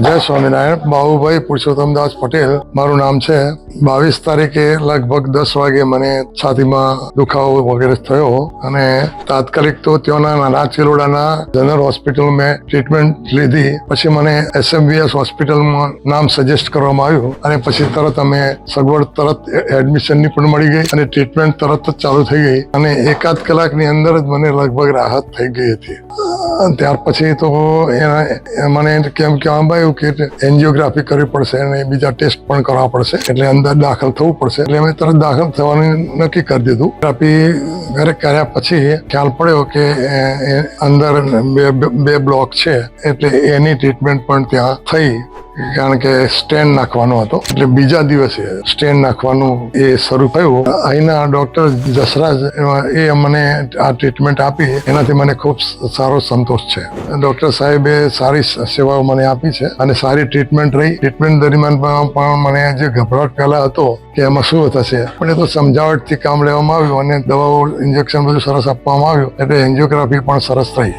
જય સ્વામિનારાયણ. બાબુભાઈ પુરુષોત્તમદાસ પટેલ. મારું નામ છે બાવીસ તારીખે લગભગ દસ વાગે મને છાતીમાં દુખાવો વગેરે થયો અને તાત્કાલિક તો ત્યાંના નાના ચિલોડાના જનરલ હોસ્પિટલ મેં ટ્રીટમેન્ટ લીધી. પછી મને એસએમબીએસ હોસ્પિટલમાં નામ સજેસ્ટ કરવામાં આવ્યું અને પછી તરત અમે સગવડ તરત એડમિશનની પણ મળી ગઈ અને ટ્રીટમેન્ટ તરત જ ચાલુ થઈ ગઈ અને એકાદ કલાકની અંદર જ મને લગભગ રાહત થઈ ગઈ હતી. ત્યાર પછી તો મને કેમ આવ્યું કે એન્જિયોગ્રાફી કરવી પડશે અને બીજા ટેસ્ટ પણ કરવા પડશે. એટલે અંદર દાખલ થવું પડશે. એટલે અમે તરત દાખલ થવાનું નક્કી કરી દીધું. થેરાપી ઘરે કર્યા પછી ખ્યાલ પડ્યો કે અંદર બે બ્લોક છે. એટલે એની ટ્રીટમેન્ટ પણ ત્યાં થઈ. કારણ કે સ્ટેન્ડ નાખવાનો હતો. એટલે બીજા દિવસે સ્ટેન્ડ નાખવાનું એ શરૂ થયું. અહીંના ડોક્ટર જસરાજ એ મને આ ટ્રીટમેન્ટ આપી એનાથી મને ખૂબ સારો સંતોષ છે. ડોક્ટર સાહેબે સારી સેવાઓ મને આપી છે અને સારી ટ્રીટમેન્ટ રહી. ટ્રીટમેન્ટ દરમિયાન પણ મને જે ગભરાટ પહેલા હતો કે એમાં શું થશે. પણ એ તો સમજાવટથી કામ લેવામાં આવ્યું અને દવાઓ, ઇન્જેક્શન બધું સરસ આપવામાં આવ્યું. એટલે એન્જિયોગ્રાફી પણ સરસ થઈ.